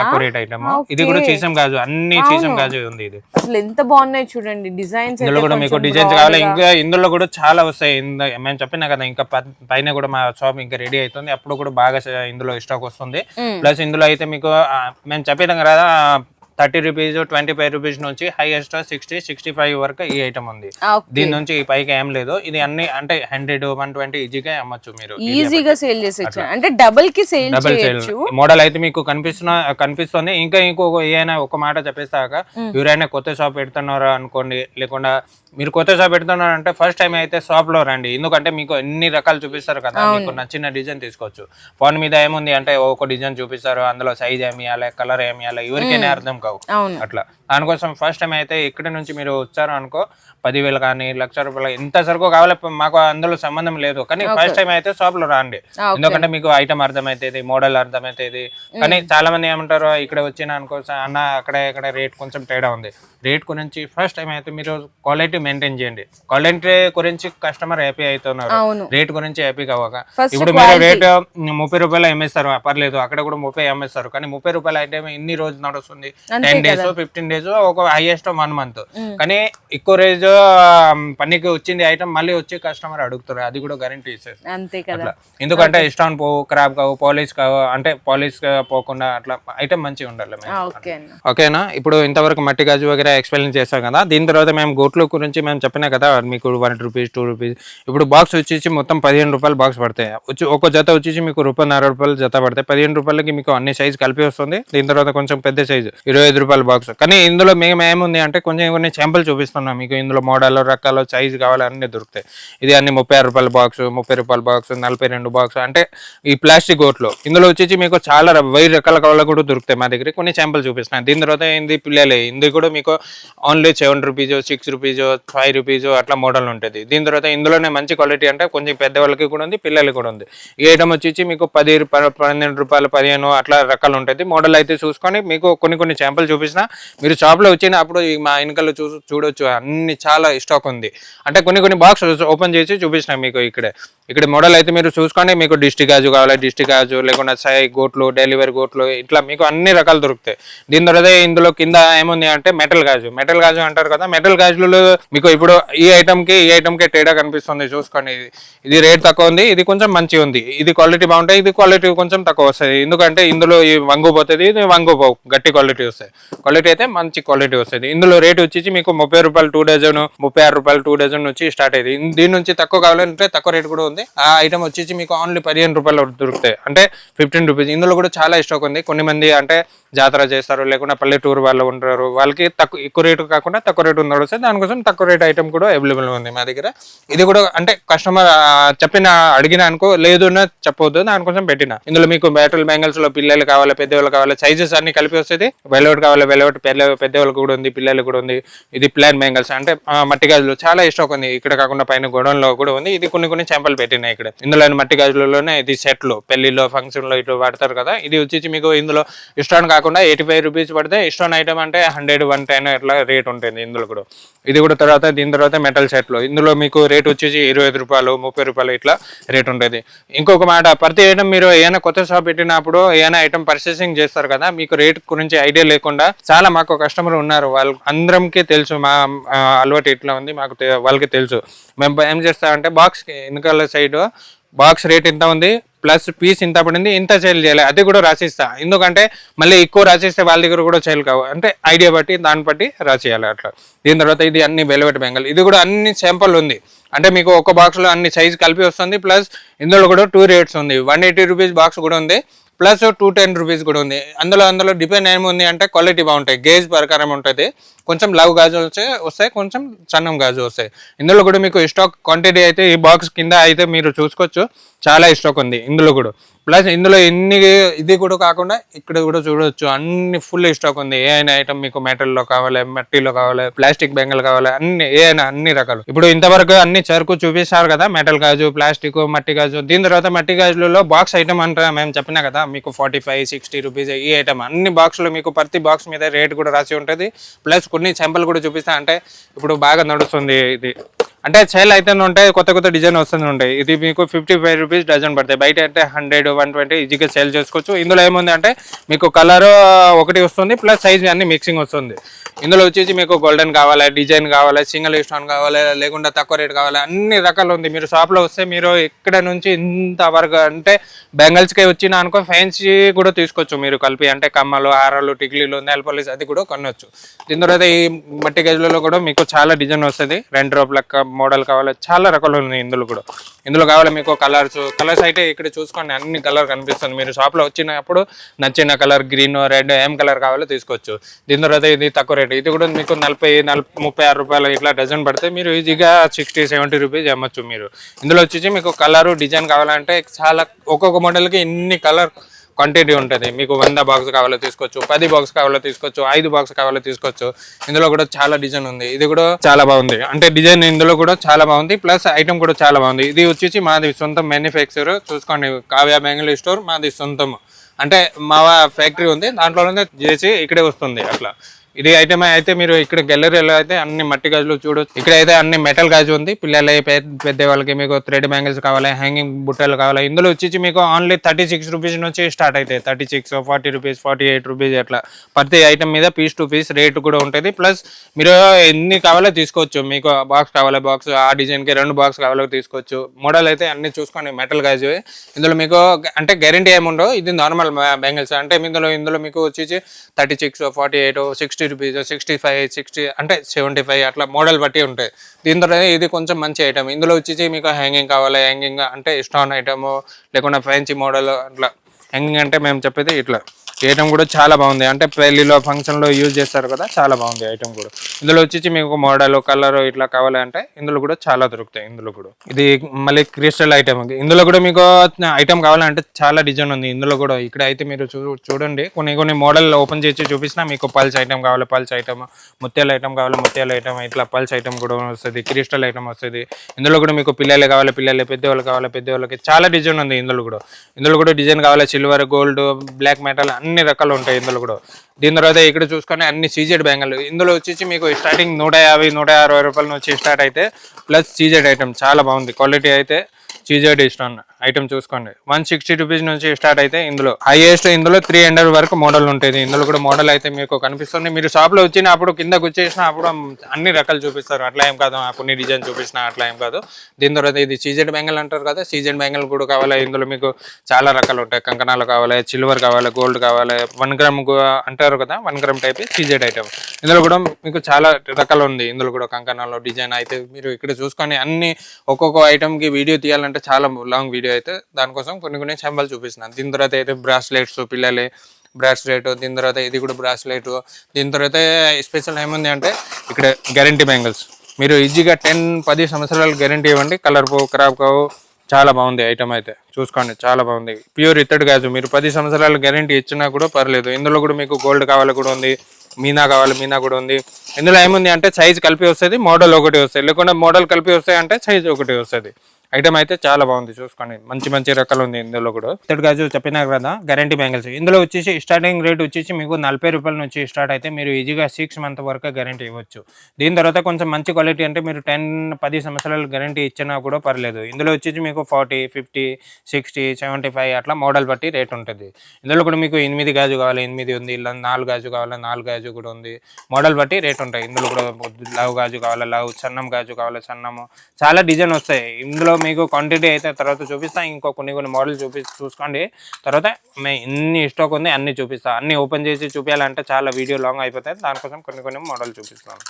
తక్కువ రేట్ ఐటమ్ ఇది కూడా సీసం గాజు అన్ని సీసం గాజు ఉంది ఇది. అసలు ఎంత బాగున్నాయి చూడండి డిజైన్స్ ఇందులో కూడా మీకు డిజైన్స్ కావాలి. ఇంకా ఇందులో కూడా చాలా వస్తాయి. మేము చెప్పినా కదా ఇంకా పైన కూడా మా షాప్ ఇంకా రెడీ అవుతుంది. అప్పుడు కూడా బాగా ఇందులో స్టాక్ వస్తుంది. ప్లస్ ఇందులో అయితే మీకు మేము చెప్పినాం కదా thirty rupees twenty five rupees నుంచి హైయెస్ట్ సిక్స్టీ సిక్స్టీ ఫైవ్ వరకు ఈ ఐటమ్ ఉంది. దీని నుంచి ఈ పైకి ఏం లేదు. ఇది అన్ని అంటే హండ్రెడ్ వన్ ట్వంటీ ఈజీగా అమ్మచ్చు మీరు. ఈజీగా సేల్ చేసేచ్చు అంటే డబుల్కి సేల్ డబల్ చేయొచ్చు. మోడల్ అయితే మీకు కనిపిస్తున్న కనిపిస్తుంది. ఇంకా ఇంకొక ఏమైనా ఒక మాట చెప్పేస్తాక ఎవరైనా కొత్త షాప్ పెడుతున్నారా అనుకోండి లేకుండా మీరు కొత్త షాప్ పెడుతున్నారు అంటే ఫస్ట్ టైం అయితే షాప్లో రండి. ఎందుకంటే మీకు ఎన్ని రకాలు చూపిస్తారు కదా మీకు నచ్చిన డిజైన్ తీసుకోవచ్చు. ఫోన్ మీద ఏముంది అంటే ఒక డిజైన్ చూపిస్తారు అందులో సైజ్ ఏమి ఇవ్వాలి కలర్ ఏమి ఇవ్వాలి ఎవరికైనా అర్థం కావు. అట్లా. దానికోసం ఫస్ట్ టైం అయితే ఇక్కడ నుంచి మీరు వచ్చారు అనుకో పదివేలు కానీ లక్ష రూపాయలు ఎంత సరుకు కావాలి మాకు అందులో సంబంధం లేదు. కానీ ఫస్ట్ టైం అయితే షాప్లో రండి ఎందుకంటే మీకు ఐటమ్ అర్థమైతుంది మోడల్ అర్థమైతుంది కానీ చాలా మంది ఏమంటారు ఇక్కడ వచ్చిన అనుకో అన్న అక్కడ ఇక్కడ రేట్ కొంచెం తేడా ఉంది. రేట్ గురించి ఫస్ట్ టైం అయితే మీరు క్వాలిటీ మెయింటైన్ చేయండి. క్వాలిటీ గురించి కస్టమర్ హ్యాపీ అవుతున్నారు. రేట్ గురించి హ్యాపీ కావక ఇప్పుడు మీరు రేట్ ముప్పై రూపాయలు అమ్మేస్తారు పర్లేదు అక్కడ కూడా ముప్పై అమ్మేస్తారు. కానీ ముప్పై రూపాయలు ఐటమ్ ఎన్ని రోజులు నడుస్తుంది. టెన్ డేస్ ఫిఫ్టీన్ డేస్ ఒక హైయెస్ట్ వన్ మంత్. కానీ ఎక్కువ రేజ్ పనికి వచ్చింది ఐటమ్ మళ్ళీ వచ్చి కస్టమర్ అడుగుతారు. అది కూడా గ్యారంటీ ఇస్తారు. అంతే కదా. ఎందుకంటే ఇష్టం పోవు ఖరాబ్ కావు పాలిష్ కావు అంటే పాలిష్ పోకుండా అట్లా ఐటమ్ మంచిగా ఉండాలి అన్న. ఓకేనా? ఇప్పుడు ఇంతవరకు మట్టి గాజు వగేరా ఎక్స్ప్లెయిన్ చేస్తాం కదా. దీని తర్వాత మేము గోట్లు గురించి మేము చెప్పినా కదా మీకు వన్ రూపీస్ టూ రూపీస్ ఇప్పుడు బాక్స్ వచ్చేసి మొత్తం పదిహేను రూపాయలు బాక్స్ పడతాయి. వచ్చి ఒక జత వచ్చేసి మీకు రూపాయన్నర రూపాయలు జత పడతాయి. పదిహేను రూపాయలకి మీకు అన్ని సైజ్ కలిపి వస్తుంది. దీని తర్వాత కొంచెం పెద్ద సైజు ఇరవై ఐదు రూపాయల బాక్స్ కానీ ఇందులో మేము ఏముంది అంటే కొంచెం కొన్ని శాంపుల్ చూపిస్తున్నాం మీకు ఇందులో మోడల్ రకాలు సైజు కావాలి అన్ని దొరుకుతాయి. ఇది అన్ని ముప్పై ఆరు రూపాయల బాక్స్ ముప్పై రూపాయల బాక్స్ నలభై రెండు బాక్స్ అంటే ఈ ప్లాస్టిక్ గోట్లు ఇందులో వచ్చేసి మీకు చాలా వెయ్యి రకాల కవర్లు కూడా దొరుకుతాయి మా దగ్గర. కొన్ని శాంపుల్ చూపిస్తున్నాయి దీని తర్వాత ఏంది పిల్లలే? ఇంది కూడా మీకు only seven rupees six rupees five rupees అట్లా మోడల్ ఉంటుంది. దీని తర్వాత ఇందులోనే మంచి క్వాలిటీ అంటే కొంచెం పెద్దవాళ్ళకి కూడా ఉంది పిల్లలకి కూడా ఉంది. ఈ ఐటమ్ వచ్చేసి మీకు పది పన్నెండు రూపాయలు పదిహేను అట్లా రకాలు ఉంటుంది. మోడల్ అయితే చూసుకొని మీకు కొన్ని కొన్ని శాంపుల్ చూపించిన మీరు షాప్లో వచ్చినప్పుడు అప్పుడు మా వెనకాల చూ చూడొచ్చు. అన్ని చాలా చాలా స్టాక్ ఉంది. అంటే కొన్ని కొన్ని బాక్స్ ఓపెన్ చేసి చూపించిన మీకు ఇక్కడే. ఇక్కడ మోడల్ అయితే మీరు చూసుకోండి. మీకు డిస్టిక్ గాజు కావాలి డిస్టిక్ గాజు లేకుండా సై గోట్లు డెలివరీ గోట్లు ఇట్లా మీకు అన్ని రకాలు దొరుకుతాయి. దీని తర్వాత ఇందులో కింద ఏముంది అంటే మెటల్ గాజు. మెటల్ గాజు అంటారు కదా మెటల్ గాజులలో మీకు ఇప్పుడు ఈ ఐటమ్కి ఈ ఐటమ్కి తేడా కనిపిస్తుంది. చూసుకోండి ఇది. ఇది రేట్ తక్కువ ఉంది ఇది కొంచెం మంచిగా ఉంది. ఇది క్వాలిటీ బాగుంటాయి ఇది క్వాలిటీ కొంచెం తక్కువ వస్తుంది. ఎందుకంటే ఇందులో ఈ వంగు పోతుంది ఇది వంగు పోవు గట్టి క్వాలిటీ వస్తాయి. క్వాలిటీ అయితే మంచి క్వాలిటీ వస్తుంది. ఇందులో రేట్ వచ్చేసి మీకు ముప్పై రూపాయలు టూ డజన్ ముప్పై ఆరు రూపాయలు టూ డజన్ నుంచి స్టార్ట్ అయ్యింది. దీని నుంచి తక్కువ కావాలంటే తక్కువ రేట్ కూడా ఉంది. ఉంది ఆ ఐటమ్ వచ్చేసి మీకు ఓన్లీ పదిహేను రూపాయలు దొరుకుతాయి. అంటే ఫిఫ్టీన్ రూపీస్ ఇందులో కూడా చాలా స్టాక్ ఉంది. కొన్ని మంది అంటే జాతర చేస్తారు లేకుండా పల్లెటూరు వాళ్ళు ఉంటారు. వాళ్ళకి తక్కువ ఎక్కువ రేటు కాకుండా తక్కువ రేటు ఉండడం వస్తే దానికోసం తక్కువ రేట్ ఐటమ్ కూడా అవైలబుల్ ఉంది మా దగ్గర. ఇది కూడా అంటే కస్టమర్ చెప్పిన అడిగిన అనుకో లేదు చెప్పవద్దు దానికోసం పెట్టిన. ఇందులో మీకు బ్యాటల్ బ్యాంగిల్స్లో పిల్లలు కావాలి పెద్దవాళ్ళు కావాలి సైజెస్ అన్ని కలిపి వస్తుంది. వెలౌట్ కావాలి వెలౌట్ పెద్ద పెద్దవాళ్ళకి కూడా ఉంది పిల్లలు కూడా ఉంది. ఇది ప్లాన్ బ్యాంగిల్స్ అంటే మట్టి గాజులు చాలా స్టాక్ ఉంది. ఇక్కడ కాకుండా పైన గోడౌన్లో కూడా ఉంది. ఇది కొన్ని కొన్ని చెంపలు పెట్టినాయి ఇక్కడ. ఇందులో మట్టి గాజులలోనే ఇది సెట్లు పెళ్ళిలో ఫంక్షన్లో ఇటు పడతారు కదా ఇది వచ్చేసి మీకు ఇందులో ఇష్టం కాకుండా ఎయిటీ ఫైవ్ రూపీస్ పడితే ఇష్టం ఐటమ్ అంటే హండ్రెడ్ వన్ టెన్ ఇట్లా రేట్ ఉంటుంది ఇందులో కూడా. ఇది కూడా తర్వాత దీని తర్వాత మెటల్ సెట్లు ఇందులో మీకు రేట్ వచ్చేసి ఇరవై ఐదు రూపాయలు ముప్పై రూపాయలు ఇట్లా రేట్ ఉంటుంది. ఇంకొక మాట ప్రతి ఐటమ్ మీరు ఏమైనా కొత్త షాప్ పెట్టినప్పుడు ఏమైనా ఐటమ్ పర్చేసింగ్ చేస్తారు కదా మీకు రేట్ గురించి ఐడియా లేకుండా చాలా మాకు కస్టమర్ ఉన్నారు. వాళ్ళు అందరికి తెలుసు మా అలవాటు ఇట్లా ఉంది మాకు వాళ్ళకి తెలుసు. మేము ఏం చేస్తామంటే బాక్స్ వెనకాల సైడ్. బాక్స్ రేట్ ఇంత ఉంది? ప్లస్ పీస్ ఇంత పడింది? ఇంత సేల్ చేయాలి. అది కూడా రాసిస్తా. ఎందుకంటే మళ్ళీ ఎక్కువ రాసిస్తే వాళ్ళ దగ్గర కూడా సేల్ కావు. అంటే ఐడియా బట్టి దాన్ని బట్టి రాసేయాలి అట్లా. దీని తర్వాత ఇది అన్ని వెలవెట్ బెంగల్ ఇది కూడా అన్ని శాంపుల్ ఉంది. అంటే మీకు ఒక బాక్స్లో అన్ని సైజ్ కలిపి వస్తుంది. ప్లస్ ఇందులో కూడా టూ రేట్స్ ఉంది. వన్ ఎయిటీ రూపీస్ బాక్స్ కూడా ఉంది. ప్లస్ టూ టెన్ రూపీస్ కూడా ఉంది. అందులో అందులో డిపెండ్ ఏముంది అంటే క్వాలిటీ బాగుంటాయి. గేజ్ ప్రకారం ఉంటుంది. కొంచెం లవ్ గాజు వచ్చే వస్తాయి కొంచెం సన్నం గాజు వస్తాయి. ఇందులో కూడా మీకు స్టాక్ క్వాంటిటీ అయితే ఈ బాక్స్ కింద అయితే మీరు చూసుకోవచ్చు. చాలా స్టాక్ ఉంది ఇందులో కూడా. ప్లస్ ఇందులో ఎన్ని ఇది కూడా కాకుండా ఇక్కడ కూడా చూడవచ్చు అన్ని ఫుల్ స్టాక్ ఉంది. ఏ అయినా ఐటమ్ మీకు మెటల్లో కావాలి మట్టిలో కావాలి ప్లాస్టిక్ బెంగల్ కావాలి అన్ని ఏ అయినా అన్ని రకాలు. ఇప్పుడు ఇంతవరకు అన్ని చెరుకు చూపిస్తారు కదా మెటల్ గాజు ప్లాస్టిక్ మట్టి గాజు. దీని తర్వాత మట్టి గాజులలో బాక్స్ ఐటమ్ అంటే మేము చెప్పినా కదా మీకు ఫార్టీ ఫైవ్ సిక్స్టీ రూపీస్ ఈ ఐటమ్ అన్ని బాక్స్లో మీకు ప్రతి బాక్స్ మీద రేట్ కూడా రాసి ఉంటుంది. ప్లస్ కొన్ని శాంపుల్ కూడా చూపిస్తా. అంటే ఇప్పుడు బాగా నడుస్తుంది ఇది. అంటే సేల్ అయితే ఉంటాయి కొత్త కొత్త డిజైన్ వస్తుంది ఉంటాయి. ఇది మీకు ఫిఫ్టీ ఫైవ్ రూపీస్ డజన్ పడతాయి. బయట అంటే హండ్రెడ్ వన్ ట్వంటీ ఈజీగా సేల్ చేసుకోవచ్చు. ఇందులో ఏముంది అంటే మీకు కలర్ ఒకటి వస్తుంది ప్లస్ సైజ్ అన్ని మిక్సింగ్ వస్తుంది. ఇందులో వచ్చేసి మీకు గోల్డెన్ కావాలా డిజైన్ కావాలా సింగిల్ స్టోన్ కావాలా లేకుండా తక్కువ రేట్ కావాలా అన్ని రకాలు ఉంది. మీరు షాప్లో వస్తే మీరు ఇక్కడ నుంచి ఇంత వరకు అంటే బెంగల్స్కే వచ్చిన అనుకో ఫ్యాన్సీ కూడా తీసుకోవచ్చు మీరు కలిపి. అంటే కమ్మలు హారాలు టిక్లీలు నెల్ అది కూడా కొనవచ్చు దీని తర్వాత ఈ మట్టి గజులలో కూడా మీకు చాలా డిజైన్ వస్తుంది. రెండు రూపాయల మోడల్ కావాలి చాలా రకాలు ఉన్నాయి ఇందులో కూడా. ఇందులో కావాలి మీకు కలర్స్ కలర్స్ అయితే ఇక్కడ చూసుకోండి. అన్ని కలర్ కనిపిస్తుంది. మీరు షాప్లో వచ్చినప్పుడు నచ్చిన కలర్ గ్రీన్ రెడ్ ఏం కలర్ కావాలో తీసుకోవచ్చు. దీని తర్వాత ఇది తక్కువ రేట్ ఇది కూడా మీకు నలభై నలభై ముప్పై ఆరు రూపాయలు ఇట్లా డజన్ పడితే మీరు ఈజీగా సిక్స్టీ సెవెంటీ రూపీస్ అమ్మచ్చు మీరు. ఇందులో వచ్చేసి మీకు కలర్ డిజైన్ కావాలంటే చాలా ఒక్కొక్క మోడల్కి ఇన్ని కలర్ క్వాంటిటీ ఉంటుంది. మీకు వంద బాక్స్ కావాలో తీసుకోవచ్చు పది బాక్స్ కావాలో తీసుకోవచ్చు ఐదు బాక్స్ కావాలో తీసుకోవచ్చు. ఇందులో కూడా చాలా డిజైన్ ఉంది. ఇది కూడా చాలా బాగుంది. అంటే డిజైన్ ఇందులో కూడా చాలా బాగుంది. ప్లస్ ఐటమ్ కూడా చాలా బాగుంది. ఇది వచ్చేసి మాది సొంతం మ్యానుఫ్యాక్చర్ చూసుకోండి. కావ్య బెంగళూరు స్టోర్ మాది సొంతం అంటే మా ఫ్యాక్టరీ ఉంది. దాంట్లోనే చేసి ఇక్కడే వస్తుంది అట్లా. ఇది ఐటమ్ అయితే మీరు ఇక్కడ గెలరీలో అయితే అన్ని మట్టి గాజులు చూడొచ్చు. ఇక్కడ అయితే అన్ని మెటల్ గాజు ఉంది. పిల్లలు పెద్ద వాళ్ళకి మీకు థ్రెడ్ బ్యాంగిల్స్ కావాలి హ్యాంగింగ్ బుట్టలు కావాలి. ఇందులో వచ్చేసి మీకు ఓన్లీ థర్టీ సిక్స్ రూపీస్ నుంచి స్టార్ట్ అవుతాయి. Thirty six forty rupees forty eight rupees అట్లా. ప్రతి ఐటమ్ మీద పీస్ టు పీస్ రేట్ కూడా ఉంటుంది. ప్లస్ మీరు ఎన్ని కావాలో తీసుకోవచ్చు. మీకు బాక్స్ కావాలి బాక్స్ ఆ డిజైన్కి రెండు బాక్స్ కావాలో తీసుకోవచ్చు. మోడల్ అయితే అన్ని చూసుకోండి మెటల్ గాజు. ఇందులో మీకు అంటే గ్యారంటీ ఏముండవు. ఇది నార్మల్ బ్యాంగిల్స్ అంటే ఇందులో ఇందులో మీకు వచ్చేసి thirty six forty eight sixty rupees sixty five sixty అంటే సెవెంటీ ఫైవ్ అట్లా మోడల్ బట్టి ఉంటాయి. దీని ఇది కొంచెం మంచి ఐటమ్ ఇందులో వచ్చేసి మీకు హ్యాంగింగ్ కావాలి హ్యాంగింగ్ అంటే స్టోన్ ఐటమ్ లేకుండా ఫ్యాన్సీ మోడల్ అట్లా. హ్యాంగింగ్ అంటే మేము చెప్పేది ఇట్లా. ఐటమ్ కూడా చాలా బాగుంది. అంటే పెళ్ళిలో ఫంక్షన్లో యూజ్ చేస్తారు కదా చాలా బాగుంది ఐటమ్ కూడా. ఇందులో వచ్చేసి మీకు మోడల్ కలర్ ఇట్లా కావాలంటే ఇందులో కూడా చాలా దొరుకుతాయి ఇందులో కూడా. ఇది మళ్ళీ క్రిస్టల్ ఐటమ్ ఇందులో కూడా మీకు ఐటమ్ కావాలంటే చాలా డిజైన్ ఉంది. ఇందులో కూడా ఇక్కడ అయితే మీరు చూ చూడండి. కొన్ని కొన్ని మోడల్ ఓపెన్ చేసి చూపించినా మీకు పల్స్ ఐటమ్ కావాలి పల్స్ ఐటమ్ ముత్యాల ఐటమ్ కావాలి ముత్యాల ఐటమ్ ఇట్లా పల్స్ ఐటమ్ కూడా వస్తుంది క్రిస్టల్ ఐటమ్ వస్తుంది. ఇందులో కూడా మీకు పిల్లలు కావాలి పిల్లలు పెద్దవాళ్ళు కావాలి పెద్దవాళ్ళకి చాలా డిజైన్ ఉంది ఇందులో కూడా. ఇందులో కూడా డిజైన్ కావాలి సిల్వర్ గోల్డ్ బ్లాక్ మెటల్ అన్ని రకాలు ఉంటాయి ఇందులో కూడా. దీని తర్వాత ఇక్కడ చూసుకొని అన్ని సీజెడ్ బ్యాంగిల్ ఇందులో వచ్చేసి మీకు స్టార్టింగ్ నూట యాభై నూట అరవై రూపాయల నుంచి స్టార్ట్ అయితే ప్లస్ సీజెడ్ ఐటమ్ చాలా బాగుంది. క్వాలిటీ అయితే సీజెడ్ ఇష్టం. ఐటమ్ చూసుకోండి. వన్ సిక్స్టీ రూపీస్ నుంచి స్టార్ట్ అయితే ఇందులో హైయెస్ట్ ఇందులో త్రీ హండ్రెడ్ వరకు మోడల్ ఉంటుంది. ఇందులో కూడా మోడల్ అయితే మీకు కనిపిస్తుంది. మీరు షాప్లో వచ్చినప్పుడు కిందకు వచ్చేసిన అప్పుడు అన్ని రకాలు చూపిస్తారు. అట్లా ఏం కాదు కొన్ని డిజైన్ చూపించిన అట్లా ఏం కాదు. దీని తర్వాత ఇది సీజెడ్ బెంగల్ అంటారు కదా సీజెడ్ బెంగల్ కూడా కావాలి. ఇందులో మీకు చాలా రకాలు ఉంటాయి. కంకణాలు కావాలి సిల్వర్ కావాలి గోల్డ్ కావాలి. వన్ గ్రామ్ అంటారు కదా one gram type CZ item ఇందులో కూడా మీకు చాలా రకాలు ఉంది. ఇందులో కూడా కంకణాలు డిజైన్ అయితే మీరు ఇక్కడ చూసుకొని అన్ని ఒక్కొక్క ఐటమ్కి వీడియో తీయాలంటే చాలా లాంగ్ వీడియో అయితే దానికోసం కొన్ని కొన్ని సింబల్ చూపిస్తున్నాను. దీని తర్వాత అయితే బ్రాస్లెట్స్ పిల్లలే బ్రాస్లెట్ దీని తర్వాత ఇది కూడా బ్రాస్లెట్. దీని తర్వాత స్పెషల్ ఏముంది అంటే ఇక్కడ గ్యారంటీ బ్యాంగిల్స్. మీరు ఈజీగా టెన్ పది సంవత్సరాలు గ్యారంటీ ఇవ్వండి. కలర్ పోవు ఖరాబ్ కావు చాలా బాగుంది ఐటమ్ అయితే. చూసుకోండి చాలా బాగుంది. ప్యూర్ ఇత్తడి గాజు. మీరు పది సంవత్సరాలు గ్యారంటీ ఇచ్చినా కూడా పర్లేదు. ఇందులో కూడా మీకు గోల్డ్ కావాలి కూడా ఉంది మీనా కావాలి మీనా కూడా ఉంది. ఇందులో ఏముంది అంటే సైజ్ కలిపి వస్తుంది మోడల్ ఒకటి వస్తుంది. లేకుంటే మోడల్ కలిపి వస్తాయి అంటే సైజ్ ఒకటి వస్తుంది. ఐటమ్ అయితే చాలా బాగుంది చూసుకోండి. మంచి మంచి రకాలు ఉంది ఇందులో కూడా. ఇతడు గాజు చెప్పినా కదా గ్యారంటీ బ్యాంగిల్స్ ఇందులో వచ్చేసి స్టార్టింగ్ రేట్ వచ్చేసి మీకు నలభై రూపాయల నుంచి స్టార్ట్ అయితే మీరు ఈజీగా సిక్స్ మంత్ వరకు గ్యారంటీ ఇవ్వచ్చు. దీని తర్వాత కొంచెం మంచి క్వాలిటీ అంటే మీరు టెన్ పది సంవత్సరాలు గ్యారంటీ ఇచ్చినా కూడా పర్లేదు. ఇందులో వచ్చేసి మీకు forty fifty sixty seventy five అట్లా మోడల్ బట్టి రేట్ ఉంటుంది. ఇందులో కూడా మీకు ఎనిమిది గాజు కావాలి ఎనిమిది ఉంది ఇలా నాలుగు గాజు కావాలి నాలుగు గాజు కూడా ఉంది. మోడల్ బట్టి రేట్ ఉంటాయి. ఇందులో కూడా లవ్ గాజు కావాలి లవ్ సన్నం గాజు కావాలి సన్నము. చాలా డిజైన్ వస్తాయి. ఇందులో మీకు క్వాంటిటీ అయితే తర్వాత చూపిస్తా. ఇంకో కొన్ని కొన్ని మోడల్ చూపి చూసుకోండి. తర్వాత మే ఎన్ని స్టాక్ ఉంది అన్ని చూపిస్తా. అన్ని ఓపెన్ చేసి చూపించాలంటే చాలా వీడియో లాంగ్ అయిపోతాయి. దానికోసం కొన్ని కొన్ని మోడల్ చూపిస్తాను.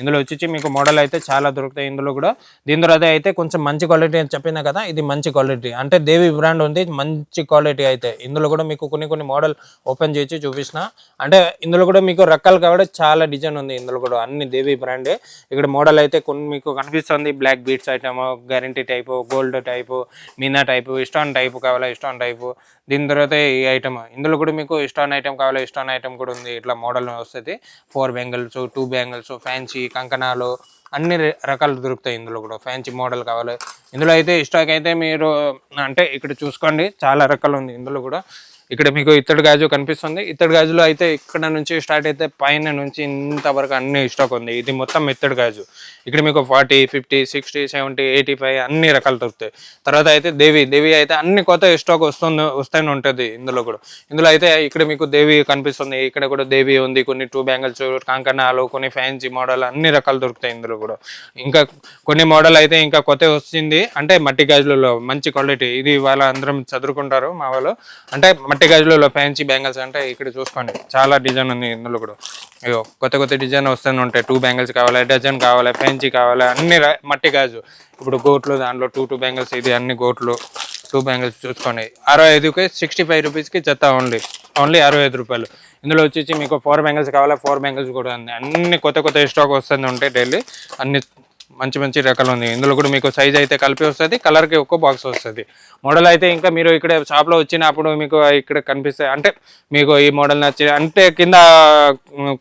ఇందులో వచ్చి మీకు మోడల్ అయితే చాలా దొరుకుతాయి. ఇందులో కూడా దీని తర్వాత అయితే కొంచెం మంచి క్వాలిటీ అని చెప్పిన కదా ఇది మంచి క్వాలిటీ అంటే దేవి బ్రాండ్ ఉంది మంచి క్వాలిటీ అయితే. ఇందులో కూడా మీకు కొన్ని కొన్ని మోడల్ ఓపెన్ చేసి చూపించిన అంటే ఇందులో కూడా మీకు రకాలు కాబట్టి చాలా డిజైన్ ఉంది ఇందులో కూడా అన్ని దేవి బ్రాండే ఇక్కడ మోడల్ అయితే కొన్ని మీకు కనిపిస్తుంది. Black beads item guarantee type gold type meena type stone type కావాలా ఇస్టాన్ టైపు. దీని తర్వాత ఈ ఐటమ్. ఇందులో కూడా మీకు ఇస్టాన్ ఐటమ్ కావాలా ఇస్టాన్ ఐటమ్ కూడా ఉంది. ఇట్లా మోడల్ వస్తుంది. Four bangles two bangles fancy కంకణాలు అన్ని రకాలు దొరుకుతాయి ఇందులో కూడా. ఫ్యాన్సీ మోడల్ కావాలి. ఇందులో అయితే స్టాక్ అయితే మీరు అంటే ఇక్కడ చూసుకోండి. చాలా రకాలు ఉంది ఇందులో కూడా. ఇక్కడ మీకు ఇత్తడి గాజు కనిపిస్తుంది. ఇత్తడి గాజులో అయితే ఇక్కడ నుంచి స్టార్ట్ అయితే పైన నుంచి ఇంతవరకు అన్ని స్టాక్ ఉంది. ఇది మొత్తం ఇత్తడి గాజు. ఇక్కడ మీకు forty fifty sixty seventy eighty five అన్ని రకాలు దొరుకుతాయి. తర్వాత అయితే దేవి దేవి అయితే అన్ని కొత్త స్టాక్ వస్తుంది వస్తూనే ఉంటుంది ఇందులో కూడా. ఇందులో అయితే ఇక్కడ మీకు దేవి కనిపిస్తుంది. ఇక్కడ కూడా దేవి ఉంది. కొన్ని టూ బ్యాంగిల్స్ కాంకణాలు కొన్ని ఫ్యాన్సీ మోడల్ అన్ని రకాలు దొరుకుతాయి ఇందులో కూడా. ఇంకా కొన్ని మోడల్ అయితే ఇంకా కొత్త వచ్చింది అంటే మట్టి గాజులలో మంచి క్వాలిటీ ఇది వాళ్ళ అందరం చదువుకుంటారు మా వాళ్ళు. అంటే మట్టి గాజులలో ఫ్యాన్సీ బ్యాంగిల్స్ అంటే ఇక్కడ చూసుకోండి. చాలా డిజైన్ ఉంది ఇందులో కూడా. ఇగో కొత్త కొత్త డిజైన్ వస్తూనే ఉంటాయి. టూ బ్యాంగిల్స్ కావాలి డజన్ కావాలి ఫ్యాన్సీ కావాలి అన్ని మట్టి గాజు ఇప్పుడు గోట్లు దాంట్లో టూ టూ బ్యాంగిల్స్ ఇది అన్ని గోట్లు టూ బ్యాంగిల్స్ చూసుకోండి. అరవై ఐదుకి సిక్స్టీ ఫైవ్ రూపీస్కి జత ఓన్లీ ఓన్లీ అరవై ఐదు రూపాయలు. ఇందులో వచ్చేసి మీకు ఫోర్ బ్యాంగిల్స్ కావాలా ఫోర్ బ్యాంగిల్స్ కూడా ఉంది. అన్ని కొత్త కొత్త స్టాక్ వస్తుంది ఉంటాయి డైలీ అన్ని మంచి మంచి రకాలు ఉంది ఇందులో కూడా మీకు సైజ్ అయితే కలిపి వస్తుంది కలర్కి ఒక్క బాక్స్ వస్తుంది. మోడల్ అయితే ఇంకా మీరు ఇక్కడ షాప్లో వచ్చినప్పుడు మీకు ఇక్కడ కనిపిస్తాయి. అంటే మీకు ఈ మోడల్ నచ్చి అంటే కింద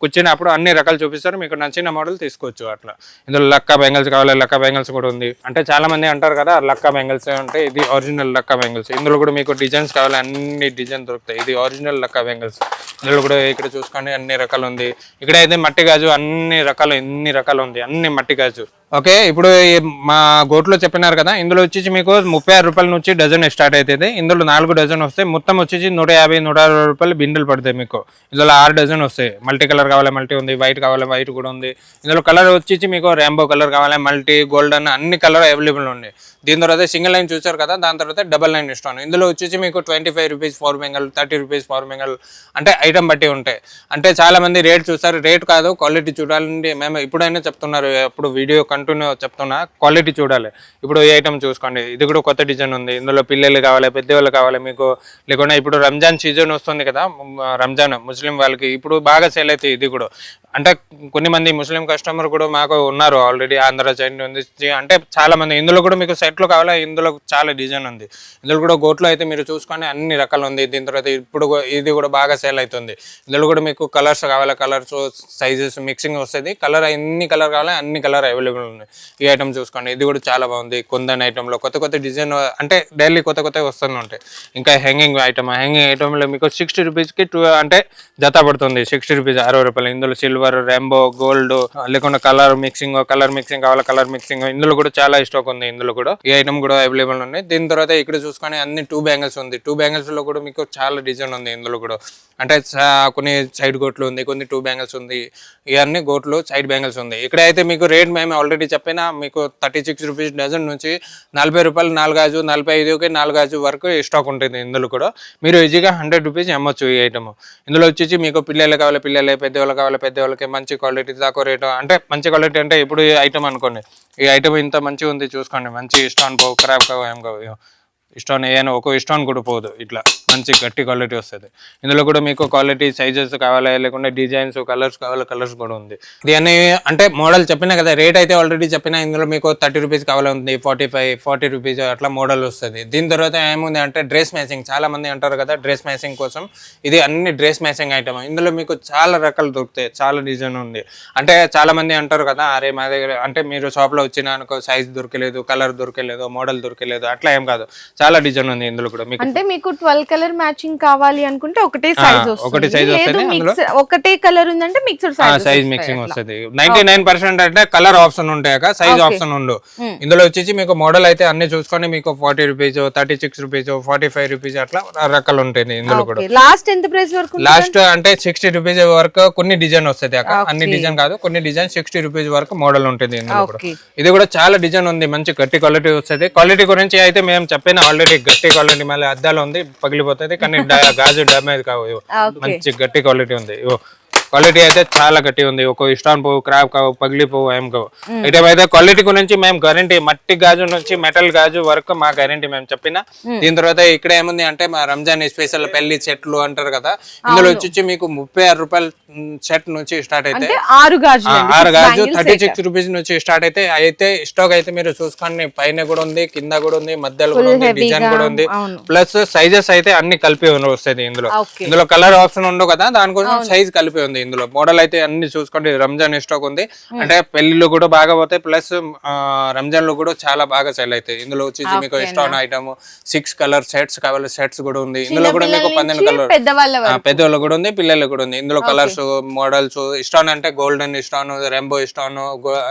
కూర్చున్నప్పుడు అన్ని రకాలు చూపిస్తారు. మీకు నచ్చిన మోడల్ తీసుకోవచ్చు అట్లా. ఇందులో లక్క బెంగల్స్ కావాలి లక్క బెంగల్స్ కూడా ఉంది. అంటే చాలా మంది అంటారు కదా లక్క బెంగల్స్ అంటే ఇది ఒరిజినల్ లక్క బెంగల్స్ ఇందులో కూడా మీకు డిజైన్స్ కావాలి అన్ని డిజైన్ దొరుకుతాయి. ఇది ఒరిజినల్ లక్క బెంగల్స్ ఇందులో కూడా ఇక్కడ చూసుకోండి అన్ని రకాలు ఉంది. ఇక్కడ అయితే మట్టి గాజు అన్ని రకాలు ఎన్ని రకాలు ఉంది? అన్ని మట్టి గాజు. ఓకే ఇప్పుడు మా గోట్లో చెప్పినారు కదా ఇందులో వచ్చేసి మీకు ముప్పై ఆరు రూపాయల నుంచి డజన్ స్టార్ట్ అవుతుంది ఇందులో నాలుగు డజన్ వస్తాయి. మొత్తం వచ్చేసి నూట యాభై నూట అరవై రూపాయలు బిండెలు పడతాయి మీకు. ఇందులో ఆరు డజన్ వస్తాయి. మల్టీ కలర్ కావాలి మల్టీ ఉంది. వైట్ కావాలి వైట్ కూడా ఉంది. ఇందులో కలర్ వచ్చేసి మీకు ర్యాంబో కలర్ కావాలి మల్టీ గోల్డెన్ అన్ని కలర్ అవైలబుల్ ఉంది దీని తర్వాత సింగిల్ లైన్ చూసారు కదా దాని తర్వాత డబల్ లైన్ ఇస్తాను. ఇందులో వచ్చేసి మీకు twenty five rupees four bangle thirty rupees four bangle అంటే ఐటమ్ బట్టి ఉంటాయి. అంటే చాలా మంది రేట్ చూస్తారు. రేట్ కాదు క్వాలిటీ చూడాలంటే మేము ఇప్పుడైనా చెప్తున్నారు అప్పుడు వీడియో అంటూనే చెప్తున్నా క్వాలిటీ చూడాలి. ఇప్పుడు ఈ ఐటమ్ చూసుకోండి ఇది కూడా కొత్త డిజైన్ ఉంది ఇందులో పిల్లలు కావాలి పెద్దవాళ్ళు కావాలి మీకు లేకుండా ఇప్పుడు రంజాన్ సీజన్ వస్తుంది కదా రంజాన్ ముస్లిం వాళ్ళకి ఇప్పుడు బాగా సేల్ అవుతాయి ఇది కూడా. అంటే కొన్ని మంది ముస్లిం కస్టమర్ కూడా మాకు ఉన్నారు ఆల్రెడీ ఆంధ్ర సైడ్ ఉంది అంటే చాలా మంది ఇందులో కూడా మీకు సెట్లు కావాలి ఇందులో చాలా డిజైన్ ఉంది. ఇందులో కూడా గోట్లో అయితే మీరు చూసుకొని అన్ని రకాలు ఉంది దీని తర్వాత ఇప్పుడు ఇది కూడా బాగా సేల్ అవుతుంది. ఇందులో కూడా మీకు కలర్స్ కావాలి కలర్స్ సైజెస్ మిక్సింగ్ వస్తుంది కలర్ ఎన్ని కలర్ కావాలి అన్ని కలర్ అవైలబుల్ ఉన్నాయి ఈ ఐటమ్ చూసుకోండి. ఇది కూడా చాలా బాగుంది. కుందన్ ఐటెంలో కొత్త కొత్త డిజైన్ అంటే డైలీ కొత్త కొత్త వస్తూనే ఉంటాయి. ఇంకా హ్యాంగింగ్ ఐటమ్ హ్యాంగింగ్ ఐటమ్లో మీకు సిక్స్టీ రూపీస్కి టూ అంటే జత పడుతుంది. సిక్స్టీ రూపీస్ అరవై రూపాయలు. ఇందులో సిల్వర్ రెంబో గోల్డ్ లేకుండా కలర్ మిక్సింగ్ కలర్ మిక్సింగ్ కావాలి కలర్ మిక్సింగ్ ఇందులో కూడా చాలా స్టాక్ ఉంది. ఇందులో కూడా ఈ ఐటమ్ కూడా అవైలబుల్ ఉన్నాయి. దీని తర్వాత ఇక్కడ చూసుకొని అన్ని టూ బ్యాంగిల్స్ ఉంది. టూ బ్యాంగిల్స్లో కూడా మీకు చాలా డిజైన్ ఉంది. ఇందులో కూడా అంటే కొన్ని సైడ్ గోట్లు ఉంది కొన్ని టూ బ్యాంగిల్స్ ఉంది. ఇవన్నీ గోట్లు సైడ్ బ్యాంగిల్స్ ఉంది. ఇక్కడ అయితే మీకు రేట్ మేము ఆల్రెడీ చెప్పినా మీకు థర్టీ సిక్స్ రూపీస్ డజన్ నుంచి నలభై రూపాయలు నాలుగు నలభై ఐదుకి నాలుగు గాజు వరకు స్టాక్ ఉంటుంది ఇందులో కూడా. మీరు ఈజీగా హండ్రెడ్ రూపీస్ అమ్మొచ్చు ఈ ఐటమ్ ఇందులో వచ్చేసి మీకు పిల్లలు కావాలి పిల్లలే పెద్దవాళ్ళు కావాలి పెద్దవాళ్ళకి మంచి క్వాలిటీ తక్కువ రేటు అంటే మంచి క్వాలిటీ అంటే ఇప్పుడు ఈ ఐటమ్ అనుకోండి. ఈ ఐటమ్ ఇంత మంచిగా ఉంది చూసుకోండి. మంచి స్టాన్ పోవు ఖరాబ్ కావు ఏం కావు ఇస్టోన్ ఇష్టం ఏమైనా ఒక ఇష్టం కూడా పోదు. ఇట్లా మంచి గట్టి క్వాలిటీ వస్తుంది. ఇందులో కూడా మీకు క్వాలిటీ సైజెస్ కావాలా లేకుంటే డిజైన్స్ కలర్స్ కావాలి కలర్స్ కూడా ఉంది. ఇది అన్ని అంటే మోడల్ చెప్పినా కదా రేట్ అయితే ఆల్రెడీ చెప్పినా ఇందులో మీకు థర్టీ రూపీస్ కావాలి ఉంది ఫార్టీ ఫైవ్ ఫార్టీ రూపీస్ అట్లా మోడల్ వస్తుంది. దీని తర్వాత ఏముంది అంటే డ్రెస్ మ్యాచింగ్ చాలా మంది అంటారు కదా డ్రెస్ మ్యాచింగ్ కోసం ఇది అన్ని డ్రెస్ మ్యాచింగ్ ఐటమ్ ఇందులో మీకు చాలా రకాలు దొరుకుతాయి చాలా డిజైన్ ఉంది. అంటే చాలా మంది అంటారు కదా అరే మా దగ్గర అంటే మీరు షాప్లో వచ్చిన అనుకో సైజ్ దొరకలేదు కలర్ దొరకలేదు మోడల్ దొరకలేదు. అట్లా ఏం కాదు. చాలా డిజైన్ ఉంది ఇందులో కూడా. మీకు అంటే మీకు ట్వెల్వ్ కలర్ మ్యాచింగ్ కావాలి అనుకుంటే ఒకటే సైజ్ ఒకటే లేదు వస్తది, ఒకటే కలర్ ఉందంటే మిక్స్డ్ సైజ్ సైజ్ మిక్సింగ్ వస్తుంది. నైన్టీ నైన్ పర్సెంట్ అంటే కలర్ ఆప్షన్ ఉంటాయి సైజ్ ఆప్షన్ ఉండు. ఇందులో వచ్చేసి మీకు మోడల్ అయితే అన్ని చూసుకొని మీకు forty rupees thirty six rupees forty five rupees అట్లా రకాలు ఉంటుంది ఇందులో కూడా. లాస్ట్ ఎంత ప్రైస్ వరకు? లాస్ట్ అంటే సిక్స్టీ రూపీస్ వరకు కొన్ని డిజైన్ వస్తుంది అక్క. అన్ని డిజైన్ కాదు కొన్ని డిజైన్ సిక్స్టీ రూపీస్ వరకు మోడల్ ఉంటుంది ఇందులో కూడా. ఇది కూడా చాలా డిజైన్ ఉంది మంచి గట్టి క్వాలిటీ వస్తుంది. క్వాలిటీ గురించి అయితే మేము చెప్పిన ఆల్రెడీ గట్టి క్వాలిటీ మళ్ళీ అద్దాలు ఉంది పగిలిపోతుంది కానీ గాజు డ్యామేజ్ కావు. మంచి గట్టి క్వాలిటీ ఉంది క్వాలిటీ అయితే చాలా గట్టి ఉంది. ఒక ఇష్టాన్ పోవు క్రాప్ కావు పగిలిపోవు ఏం కావు. ఐటమ్ అయితే క్వాలిటీ గురించి మేము గ్యారంటీ మట్టి గాజు నుంచి మెటల్ గాజు వరకు మా గ్యారంటీ మేము చెప్పిన. దీని తర్వాత ఇక్కడ ఏముంది అంటే మా రంజాన్ స్పెషల్ పెళ్ళి చెట్లు అంటారు కదా ఇందులో వచ్చి మీకు ముప్పై ఆరు రూపాయల సెట్ నుంచి స్టార్ట్ అయితే. ఆరు గాజులు ఆ, ఆరు గాజు థర్టీ సిక్స్ రూపీస్ నుంచి స్టార్ట్ అయితే అయితే స్టాక్ అయితే మీరు చూసుకోండి. పైన కూడా ఉంది కింద కూడా ఉంది మధ్యలో కూడా ఉంది డిజైన్ కూడా ఉంది. ప్లస్ సైజెస్ అయితే అన్ని కలిపి వస్తాయి ఇందులో. ఇందులో కలర్ ఆప్షన్ ఉండవు కదా దానికోసం సైజ్ కలిపి ఉంది. ఇందులో మోడల్ అయితే అన్ని చూసుకోండి. రంజాన్ స్టాక్ ఉంది. అంటే పెళ్ళిలో కూడా బాగా పోతాయి. ప్లస్ రంజాన్లో కూడా చాలా బాగా సెల్ అవుతాయి. ఇందులో వచ్చేసి మీకు ఇష్టం ఐటమ్ సిక్స్ కలర్ సెట్స్ కావాలి సెట్స్ కూడా ఉంది. ఇందులో కూడా మీకు పన్నెండు కలర్ పెద్దవాళ్ళ కూడా ఉంది పిల్లలు కూడా ఉంది. ఇందులో కలర్స్ మోడల్స్ ఇష్టాన్ అంటే గోల్డెన్ ఇష్టాను రెంబో ఇష్టాను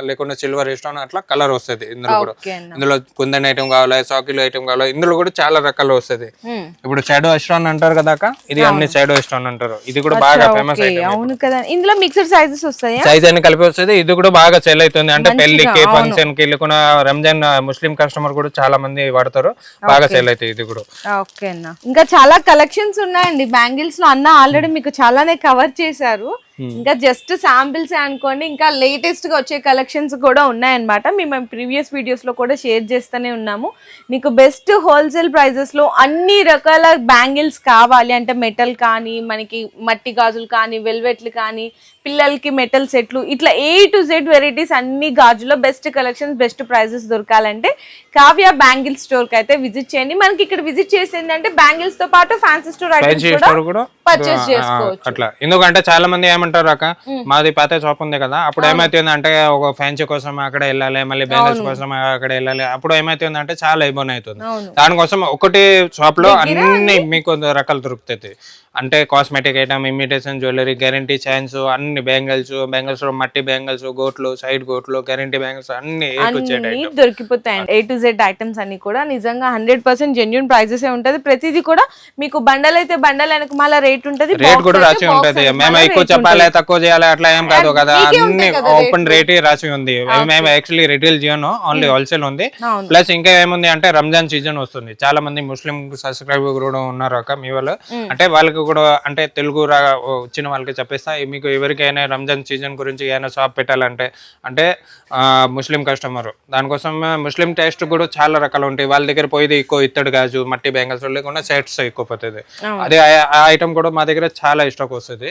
లేకుంటే సిల్వర్ ఇష్టాను అట్లా కలర్ వస్తుంది ఇందులో కూడా. ఇందులో కుందన్ ఐటమ్ కావాలి సాకిల్ ఐటమ్ కావాలి ఇందులో కూడా చాలా రకాలు వస్తుంది. Hmm. ఇప్పుడు షాడో ఇష్టాన్ అంటారు కదా ఇది అన్ని షాడో ఇష్టాన్ అంటారు. ఇది కూడా బాగా ఫేమస్ ఐటమ్ కదా. ఇందులో మిక్స్డ్ సైజెస్ వస్తాయా? సైజ్ అన్ని కలిపి వస్తుంది. ఇది కూడా బాగా సెల్ అవుతుంది. అంటే పెళ్ళికి ఫంక్షన్కి లేకుండా రంజాన్ ముస్లిం కస్టమర్ కూడా చాలా మంది వాడతారు. బాగా సెల్ అవుతాయి ఇది కూడా. ఓకే అన్న. ఇంకా చాలా కలెక్షన్స్ ఉన్నాయండి. బ్యాంగిల్స్లో అన్న ఆల్రెడీ మీకు చాలానే కవర్ చేశారు. Hmm. ఇంకా జస్ట్ శాంపిల్స్ అనుకోండి ఇంకా లేటెస్ట్గా వచ్చే కలెక్షన్స్ కూడా ఉన్నాయన్నమాట. మేము ప్రీవియస్ వీడియోస్లో కూడా షేర్ చేస్తూనే ఉన్నాము. మీకు బెస్ట్ హోల్సేల్ ప్రైజెస్లో అన్ని రకాల బ్యాంగిల్స్ కావాలి. అంటే మెటల్ కానీ మనకి మట్టి గాజులు కానీ వెల్వెట్లు కానీ పిల్లలకి మెటల్ సెట్లు ఇట్లా ఏ టు జెడ్ వెరైటీస్ అన్ని గాజులో బెస్ట్ కలెక్షన్స్ బెస్ట్ ప్రైజెస్ దొరకాలంటే కావ్య బ్యాంగిల్ స్టోర్కి అయితే విజిట్ చేయండి. మనకి ఇక్కడ విజిట్ చేసేది అంటే బ్యాంగిల్స్తో పాటు ఫ్యాన్సీ స్టోర్ ఐటమ్స్ కూడా పర్చేస్ చేసుకోవచ్చు. అట్లా. ఎందుకంటే చాలా మంది ఏమంటారు అక్క మాది పాత షాప్ ఉంది కదా అప్పుడు ఏమైతుంది అంటే ఒక ఫ్యాన్సీ కోసం అక్కడ వెళ్ళాలి మళ్ళీ బ్యాంగిల్స్ కోసం అక్కడ వెళ్ళాలి అప్పుడు ఏమైతుంది అంటే చాలా ఇబ్బంది అవుతుంది. దానికోసం ఒకటి షాప్లో అన్ని మీకు రకాలు దొరుకుతాయి. అంటే cosmetic item imitation jewellery guarantee chains అన్ని బ్యాంగిల్స్ బ్యాంగిల్స్లో మట్టి బ్యాంగిల్స్ గోట్లు సైడ్ గోట్లు గ్యారంటీ బ్యాంగిల్స్ అన్ని అన్ని దొరికిపోతాయండి ఏ టు జెడ్ ఐటమ్స్ అన్ని కూడా నిజంగా హండ్రెడ్ పర్సెంట్ జెన్యున్ ప్రైజెస్ ఉంటది. ప్రతిదీ కూడా మీకు బండల్ అయితే బండల్ వెనక మళ్ళీ రేట్ ఉంటది రేట్ కూడా రాసి ఉంటది. మేము ఎక్కువ చెప్పాలి తక్కువ చేయాలి అట్లా ఏం కాదు కదా. అన్ని ఓపెన్ రేట్ రాసి ఉంది. మేము యాక్చువల్లీ రిటైల్ చేయను ఓన్లీ హోల్సేల్ ఉంది. ప్లస్ ఇంకా ఏముంది అంటే రంజాన్ సీజన్ వస్తుంది. చాలా మంది ముస్లిం సబ్స్క్రైబర్ కూడా ఉన్నారు అక్క మీ వాళ్ళు. అంటే వాళ్ళకి కూడా అంటే తెలుగు రా వచ్చిన వాళ్ళకి చెప్పేస్తా. మీకు ఎవరికైనా రంజాన్ సీజన్ గురించి ఏమైనా షాప్ పెట్టాలంటే అంటే ఆ, ముస్లిం కస్టమర్. దానికోసం ముస్లిం టేస్ట్ కూడా చాలా రకాలు ఉంటాయి. వాళ్ళ దగ్గర పోయేది ఎక్కువ ఇత్తడి గాజు మట్టి బ్యాంగిల్స్ లేకుండా సెట్స్ ఎక్కువ పోతుంది. అదే ఆ- ఐటమ్ కూడా మా దగ్గర చాలా స్టాక్ వస్తుంది.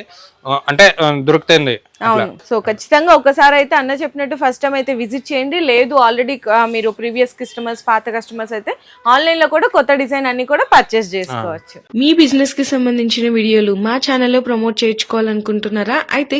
అంటే దొరుకుతుంది. అవును. సో ఖచ్చితంగా ఒకసారి అయితే అన్న చెప్పినట్టు ఫస్ట్ టైం అయితే విజిట్ చేయండి. లేదు ఆల్రెడీ మీరు ప్రీవియస్ కస్టమర్స్ పాత కస్టమర్స్ అయితే ఆన్లైన్లో కూడా కొత్త డిజైన్ అన్ని కూడా పర్చేస్ చేసుకోవచ్చు. మీ బిజినెస్కి సంబంధించిన వీడియోలు మా ఛానల్లో ప్రమోట్ చేయించుకోవాలనుకుంటున్నారా? అయితే